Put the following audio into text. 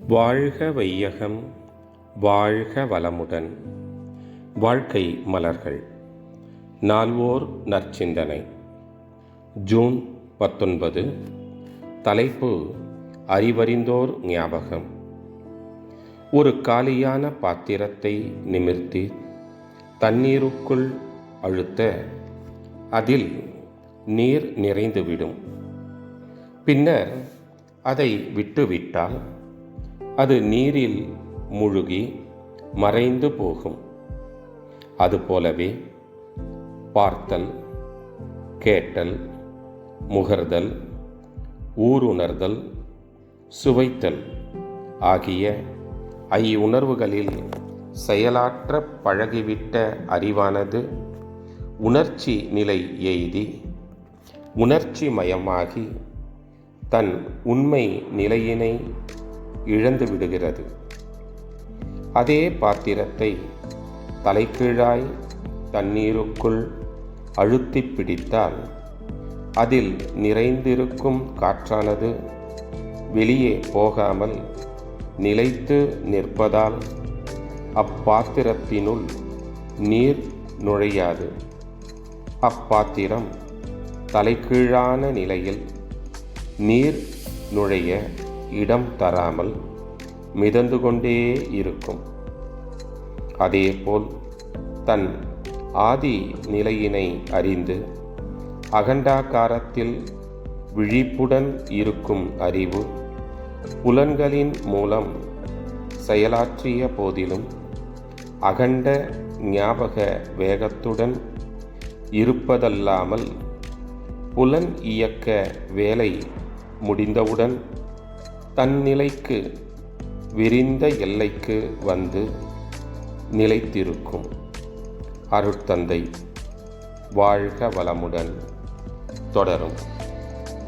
வாழ்க வையகம் வாழ்க வளமுடன். வாழ்க்கை மலர்கள். நால்வோர் நற்சிந்தனை. ஜூன் பத்தொன்பது. தலைப்பு அறிவறிந்தோர் ஞாபகம். ஒரு காலியான பாத்திரத்தை நிமிர்த்தி தண்ணீருக்குள் அழுத்த அதில் நீர் நிறைந்துவிடும். பின்னர் அதை விட்டுவிட்டால் அது நீரில் முழுகி மறைந்து போகும். அதுபோலவே பார்த்தல் கேட்டல் முகர்தல் ஊருணர்தல் சுவைத்தல் ஆகிய ஐயுணர்வுகளில் செயலாற்ற பழகிவிட்ட அறிவானது உணர்ச்சி நிலை எய்தி உணர்ச்சி மயமாகி தன் உண்மை நிலையினை இழந்து விடுகிறது. அதே பாத்திரத்தை தலைகீழாய் தண்ணீருக்குள் அழுத்தி பிடித்தால் அதில் நிறைந்திருக்கும் காற்றானது வெளியே போகாமல் நிலைத்து நிற்பதால் அப்பாத்திரத்தினுள் நீர் நுழையாது. அப்பாத்திரம் தலைகீழான நிலையில் நீர் நுழைய இடம் தராமல் மிதந்து கொண்டே இருக்கும். அதேபோல் தன் ஆதி நிலையினை அறிந்து அகண்டாக்காரத்தில் விழிப்புடன் இருக்கும் அறிவு புலன்களின் மூலம் செயலாற்றிய போதிலும் அகண்ட ஞாபக வேகத்துடன் இருப்பதல்லாமல் புலன் இயக்க வேலை முடிந்தவுடன் தன்னிலைக்கு விரிந்த எல்லைக்கு வந்து நிலைத்திருக்கும் அருட்தந்தை வாழ்க வளமுடன் தொடரும்.